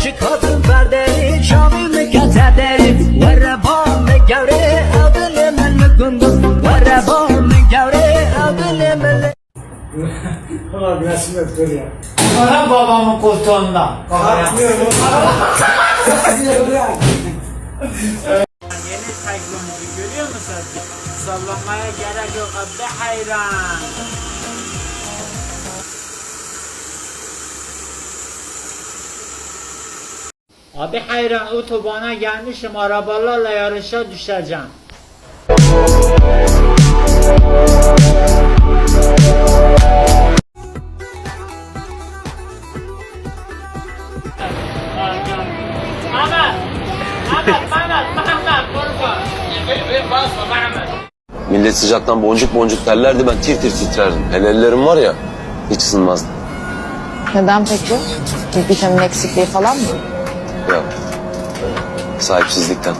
küçük kadın perdeli Şamil kesedeli Verrebam gevre Adını men kundum Verrebam gevre Adını men Ulan resim öptür ya. Ana babamın koltuğunda. Yeni teknoloji görüyor musun? Sallamaya gerek yok. Be hayran. Abi hayran otobana gelmişim arabalarla yarışa düşeceğim. Millet sıcaktan boncuk boncuk terlerdi ben tir tir titrerdim. Ellerim var ya hiç ısınmazdı. Neden peki? Bir vitamin eksikliği falan mı? Ya sahipsizlikten.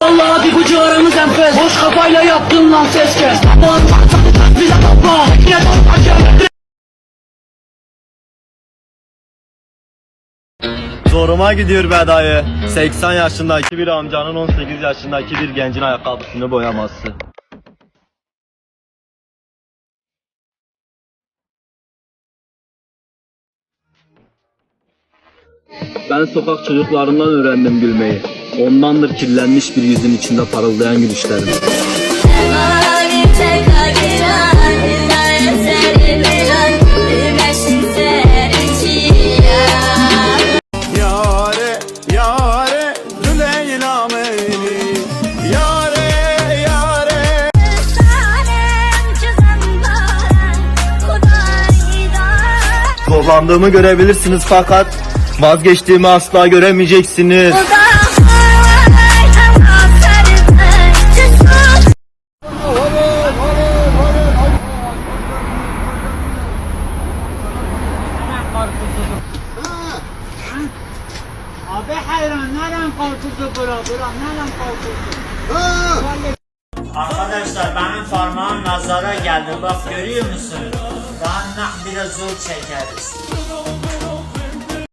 Allah bir bucu aramız enfes Boş kafayla yaptın lan ses kes Bize bakma Zoruma gidiyor be dayı. 80 yaşındaki bir amcanın 18 yaşındaki bir gencin ayakkabısını boyaması. Ben sokak çocuklarından öğrendim gülmeyi. Ondandır kirlenmiş bir yüzün içinde parıldayan gülüşlerim. Yare, yare, Leyla meyli Yare, yare Zorlandığımı görebilirsiniz fakat vazgeçtiğimi asla göremeyeceksiniz. Abi hayran, neren korkusu bura, bura, neren korkusu? Arkadaşlar benim parmağım nazara geldi bak görüyor musun? Daha nah biraz zor çekeriz.